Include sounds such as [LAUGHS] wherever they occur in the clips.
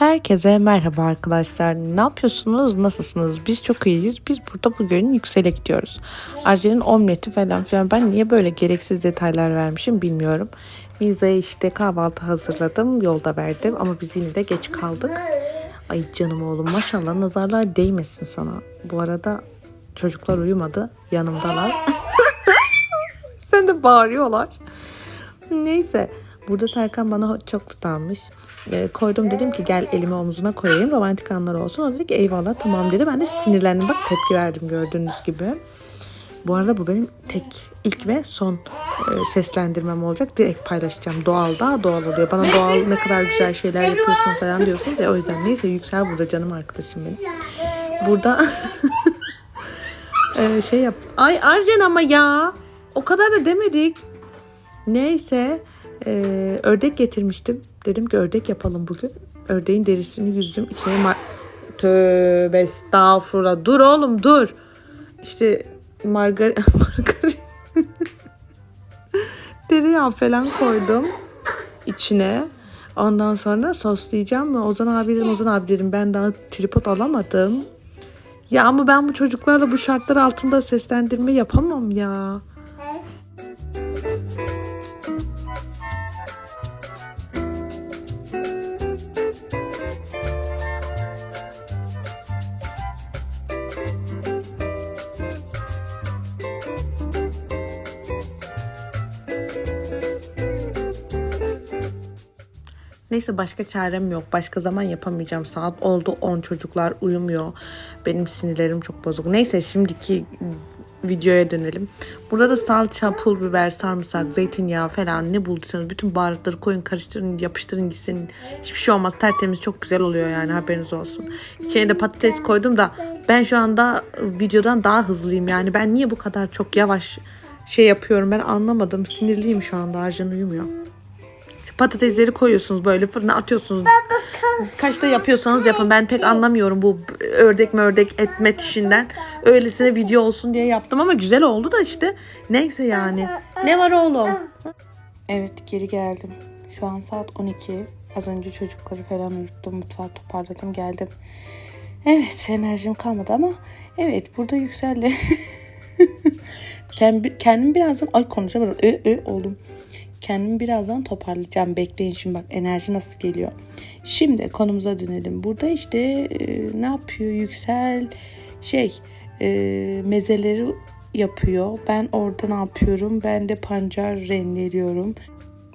Herkese merhaba arkadaşlar. Ne yapıyorsunuz? Nasılsınız? Biz çok iyiyiz. Biz burada bugün yüksele gidiyoruz. Arjen'in omleti falan filan. Ben niye böyle gereksiz detaylar vermişim bilmiyorum. Mirza'ya işte kahvaltı hazırladım. Yolda verdim ama biz yine de geç kaldık. Ay canım oğlum maşallah nazarlar değmesin sana. Bu arada çocuklar uyumadı. Yanımdalar. [LAUGHS] Sen de bağırıyorlar. Neyse. Burada Serkan bana çok tutanmış. E, koydum dedim ki gel elimi omzuna koyayım romantik anlar olsun. O dedi ki eyvallah tamam dedi. Ben de sinirlendim bak tepki verdim gördüğünüz gibi. Bu arada bu benim tek ilk ve son e, seslendirmem olacak. Direkt paylaşacağım. Doğal daha doğal oluyor. Bana doğal ne kadar güzel şeyler yapıyorsun falan diyorsunuz ya. O yüzden neyse Yüksel burada canım arkadaşım benim. Burada [LAUGHS] e, şey yap. Ay Arjen ama ya. O kadar da demedik. Neyse e, ördek getirmiştim. Dedim ki ördek yapalım bugün. Ördeğin derisini yüzdüm. İçine mar- Tövbe estağfurullah. Dur oğlum dur. İşte margar [LAUGHS] margarin [LAUGHS] tereyağı falan koydum içine. Ondan sonra soslayacağım mı? Ozan abi dedim, Ozan abi dedim ben daha tripod alamadım. Ya ama ben bu çocuklarla bu şartlar altında seslendirme yapamam ya. Neyse başka çarem yok. Başka zaman yapamayacağım. Saat oldu 10 çocuklar uyumuyor. Benim sinirlerim çok bozuk. Neyse şimdiki videoya dönelim. Burada da salça, pul biber, sarımsak, zeytinyağı falan ne bulduysanız bütün baharatları koyun, karıştırın, yapıştırın gitsin. Hiçbir şey olmaz. Tertemiz çok güzel oluyor yani haberiniz olsun. İçine de patates koydum da ben şu anda videodan daha hızlıyım. Yani ben niye bu kadar çok yavaş şey yapıyorum ben anlamadım. Sinirliyim şu anda. Arjan uyumuyor. Patatesleri koyuyorsunuz böyle fırına atıyorsunuz. Kaçta yapıyorsanız yapın. Ben pek anlamıyorum bu ördek mördek etmet işinden. Öylesine video olsun diye yaptım ama güzel oldu da işte. Neyse yani. Ne var oğlum? Evet geri geldim. Şu an saat 12. Az önce çocukları falan uyuttum. Mutfağı toparladım geldim. Evet enerjim kalmadı ama evet burada yükseldi. [LAUGHS] Kendim, birazdan ay konuşamadım. Ö, ö, oldum. Kendimi birazdan toparlayacağım. Bekleyin şimdi bak enerji nasıl geliyor. Şimdi konumuza dönelim. Burada işte e, ne yapıyor Yüksel? Şey e, mezeleri yapıyor. Ben orada ne yapıyorum? Ben de pancar rendeliyorum.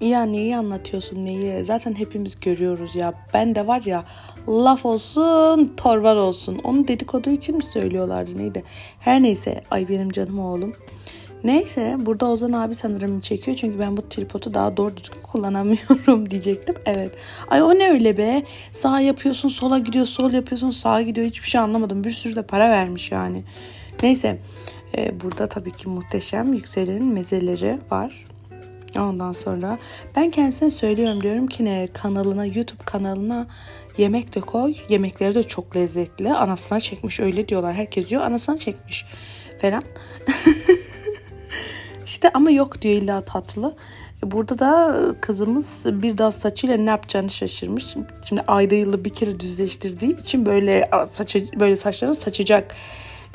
Ya neyi anlatıyorsun neyi? Zaten hepimiz görüyoruz ya. Ben de var ya laf olsun torval olsun. Onu dedikodu için mi söylüyorlardı neydi? Her neyse ay benim canım oğlum. Neyse burada Ozan abi sanırım çekiyor çünkü ben bu tripodu daha doğru düzgün kullanamıyorum [LAUGHS] diyecektim. Evet. Ay o ne öyle be? Sağ yapıyorsun sola gidiyor sol yapıyorsun sağa gidiyor hiçbir şey anlamadım. Bir sürü de para vermiş yani. Neyse e, burada tabii ki muhteşem yükselenin mezeleri var. Ondan sonra ben kendisine söylüyorum diyorum ki ne kanalına YouTube kanalına yemek de koy. Yemekleri de çok lezzetli. Anasına çekmiş öyle diyorlar. Herkes diyor anasına çekmiş falan. [LAUGHS] İşte ama yok diyor illa tatlı. Burada da kızımız bir dal saçıyla ne yapacağını şaşırmış. Şimdi ayda yılda bir kere düzleştirdiği için böyle saçı, böyle saçları saçacak.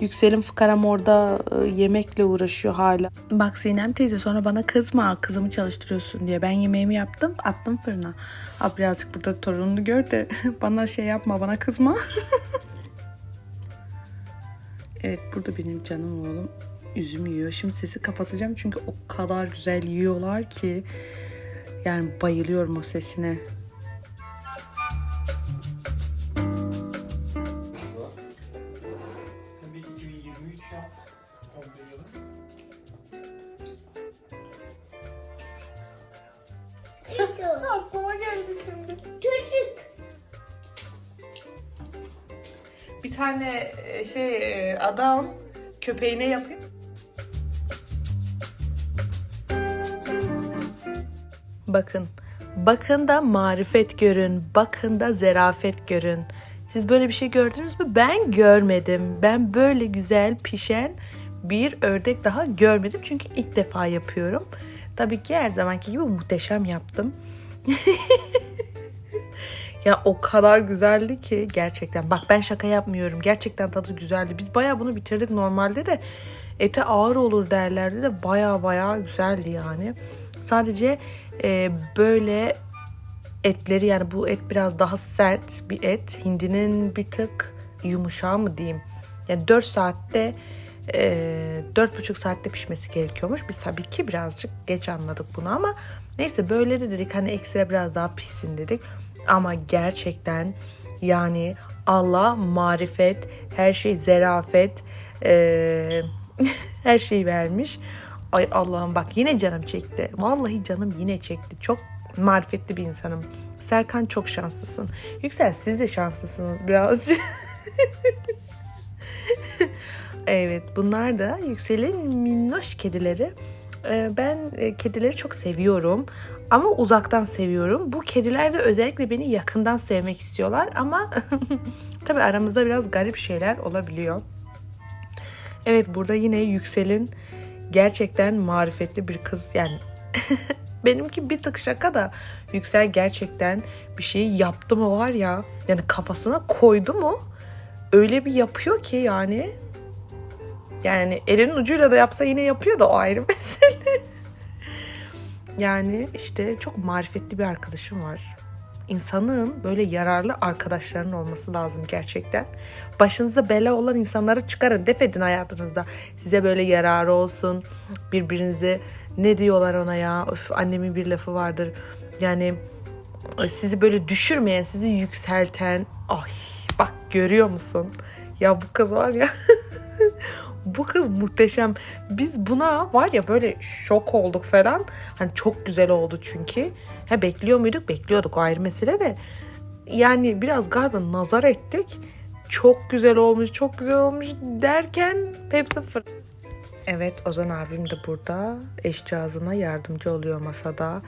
Yüksel'in fıkaram orada yemekle uğraşıyor hala. Bak Sinem teyze sonra bana kızma kızımı çalıştırıyorsun diye. Ben yemeğimi yaptım attım fırına. Abi birazcık burada torununu gör de [LAUGHS] bana şey yapma bana kızma. [LAUGHS] evet burada benim canım oğlum üzüm yiyor. Şimdi sesi kapatacağım çünkü o kadar güzel yiyorlar ki yani bayılıyorum o sesine. Bir 2023 yap. Komple yılı. Aklıma geldi şimdi. Çocuk. Bir tane şey adam köpeğine yapıyor. Bakın. Bakın da marifet görün. Bakın da zerafet görün. Siz böyle bir şey gördünüz mü? Ben görmedim. Ben böyle güzel pişen bir ördek daha görmedim. Çünkü ilk defa yapıyorum. Tabii ki her zamanki gibi muhteşem yaptım. [LAUGHS] Ya o kadar güzeldi ki gerçekten. Bak ben şaka yapmıyorum. Gerçekten tadı güzeldi. Biz bayağı bunu bitirdik normalde de ete ağır olur derlerdi de bayağı bayağı güzeldi yani. Sadece e, böyle etleri yani bu et biraz daha sert bir et. Hindinin bir tık yumuşağı mı diyeyim. Yani 4 saatte e, 4,5 saatte pişmesi gerekiyormuş. Biz tabii ki birazcık geç anladık bunu ama neyse böyle de dedik hani ekstra biraz daha pişsin dedik. Ama gerçekten yani Allah marifet, her şey zerafet, e, [LAUGHS] her şeyi vermiş. Ay Allah'ım bak yine canım çekti. Vallahi canım yine çekti. Çok marifetli bir insanım. Serkan çok şanslısın. Yüksel siz de şanslısınız birazcık. [LAUGHS] evet bunlar da Yüksel'in minnoş kedileri. Ee, Ben e, kedileri çok seviyorum ama uzaktan seviyorum. Bu kediler de özellikle beni yakından sevmek istiyorlar ama [LAUGHS] tabii aramızda biraz garip şeyler olabiliyor. Evet burada yine Yüksel'in gerçekten marifetli bir kız yani [LAUGHS] benimki bir tık şaka da Yüksel gerçekten bir şeyi yaptı mı var ya yani kafasına koydu mu öyle bir yapıyor ki yani yani elinin ucuyla da yapsa yine yapıyor da o ayrı [LAUGHS] mesele. yani işte çok marifetli bir arkadaşım var. İnsanın böyle yararlı arkadaşlarının olması lazım gerçekten. Başınıza bela olan insanları çıkarın, def edin hayatınızda. Size böyle yararı olsun. Birbirinize ne diyorlar ona ya? Öf, annemin bir lafı vardır. Yani sizi böyle düşürmeyen, sizi yükselten. Ay bak görüyor musun? Ya bu kız var ya. [LAUGHS] [LAUGHS] bu kız muhteşem. Biz buna var ya böyle şok olduk falan. Hani çok güzel oldu çünkü. Ha bekliyor muyduk? Bekliyorduk o ayrı mesele de. Yani biraz galiba nazar ettik. Çok güzel olmuş, çok güzel olmuş derken hepsi fır. Evet Ozan abim de burada eşcağızına yardımcı oluyor masada.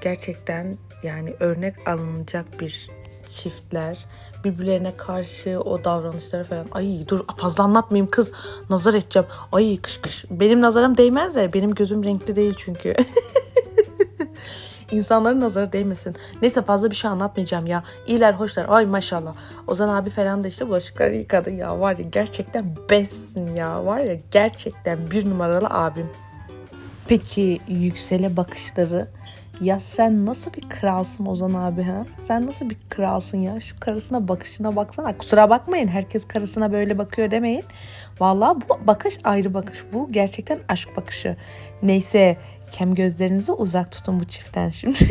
Gerçekten yani örnek alınacak bir çiftler. Birbirlerine karşı o davranışları falan. Ay dur fazla anlatmayayım kız. Nazar edeceğim. Ay kış kış. Benim nazarım değmez de benim gözüm renkli değil çünkü. [LAUGHS] İnsanların nazarı değmesin. Neyse fazla bir şey anlatmayacağım ya. İyiler hoşlar. Ay maşallah. Ozan abi falan da işte bulaşıkları yıkadı ya. Var ya gerçekten bestsin ya. Var ya gerçekten bir numaralı abim. Peki yüksele bakışları ya sen nasıl bir kralsın Ozan abi ha? Sen nasıl bir kralsın ya? Şu karısına bakışına baksana. Kusura bakmayın herkes karısına böyle bakıyor demeyin. Vallahi bu bakış ayrı bakış. Bu gerçekten aşk bakışı. Neyse kem gözlerinizi uzak tutun bu çiftten şimdi. [LAUGHS]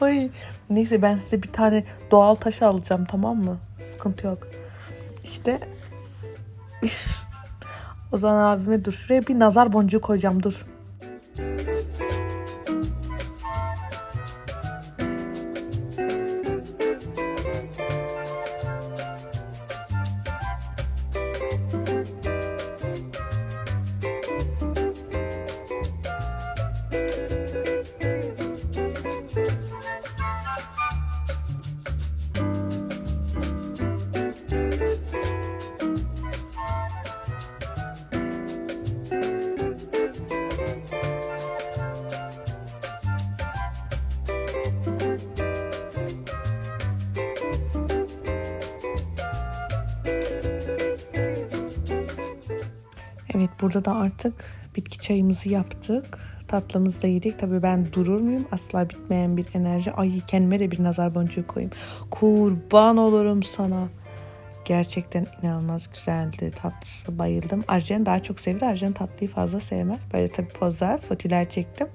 Ay neyse ben size bir tane doğal taş alacağım tamam mı? Sıkıntı yok. İşte [LAUGHS] Ozan abime dur şuraya bir nazar boncuğu koyacağım dur. Evet burada da artık bitki çayımızı yaptık. Tatlımızı da yedik. Tabii ben durur muyum? Asla bitmeyen bir enerji. Ay kendime de bir nazar boncuğu koyayım. Kurban olurum sana. Gerçekten inanılmaz güzeldi. Tatlısı bayıldım. Arjen daha çok sevdi. Arjen tatlıyı fazla sevmez. Böyle tabii pozlar, fotiler çektim.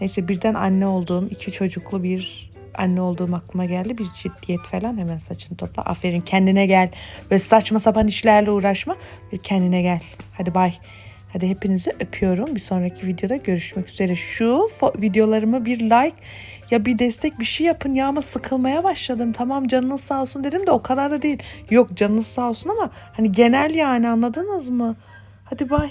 Neyse birden anne olduğum, iki çocuklu bir anne olduğum aklıma geldi. Bir ciddiyet falan hemen saçını topla. Aferin kendine gel. Böyle saçma sapan işlerle uğraşma. Bir kendine gel. Hadi bay. Hadi hepinizi öpüyorum. Bir sonraki videoda görüşmek üzere. Şu videolarımı bir like ya bir destek bir şey yapın ya ama sıkılmaya başladım. Tamam canınız sağ olsun dedim de o kadar da değil. Yok canınız sağ olsun ama hani genel yani anladınız mı? Hadi bay.